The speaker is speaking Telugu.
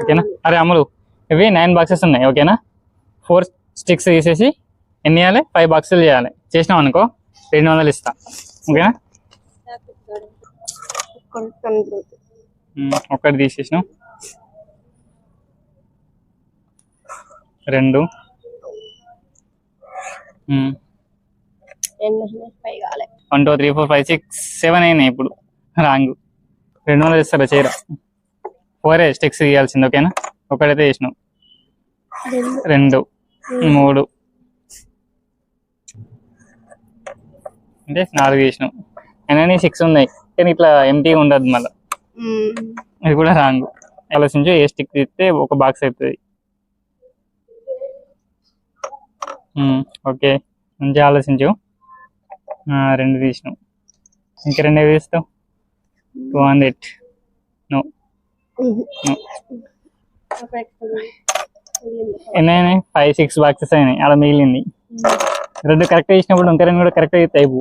ఓకేనా? అరే అమ్ములు ఇవి నైన్ బాక్సెస్ ఉన్నాయి ఓకేనా? ఫోర్ స్టిక్స్ తీసేసి ఎన్ని చేయాలి? ఫైవ్ బాక్సులు చేయాలి. చేసినాం అనుకో రెండు వందలు ఇస్తా. ఓకేనా? ఒకటి తీసేసినాం. రెండు. One two three four five six seven అయినాయి ఇప్పుడు. రాంగ్ రెండు వందలు ఇస్తారా చేయరా? ఫోరే స్టిక్స్ తీయాల్సింది ఓకేనా? ఒకటైతే చేసినావు రెండు. మూడు. అంటే నాలుగు చేసినావు అయినా సిక్స్ ఉన్నాయి. కానీ ఇట్లా ఎంటీగా ఉండదు మళ్ళీ. ఇది కూడా రాంగ్. ఆలోచించు ఏ స్టిక్ తీస్తే ఒక బాక్స్ అవుతుంది ఓకే. మంచిగా ఆలోచించు. రెండు తీసినావు ఇంకా రెండు తీస్తావు? టూ హండ్రెడ్ నో ఎన్ని అయినాయి? ఫైవ్ సిక్స్ బాక్సెస్ అయినాయి. అలా మిగిలింది. రెండు కరెక్ట్ చేసినప్పుడు ఇంకా రెండు కూడా కరెక్ట్ అయితే అయిపో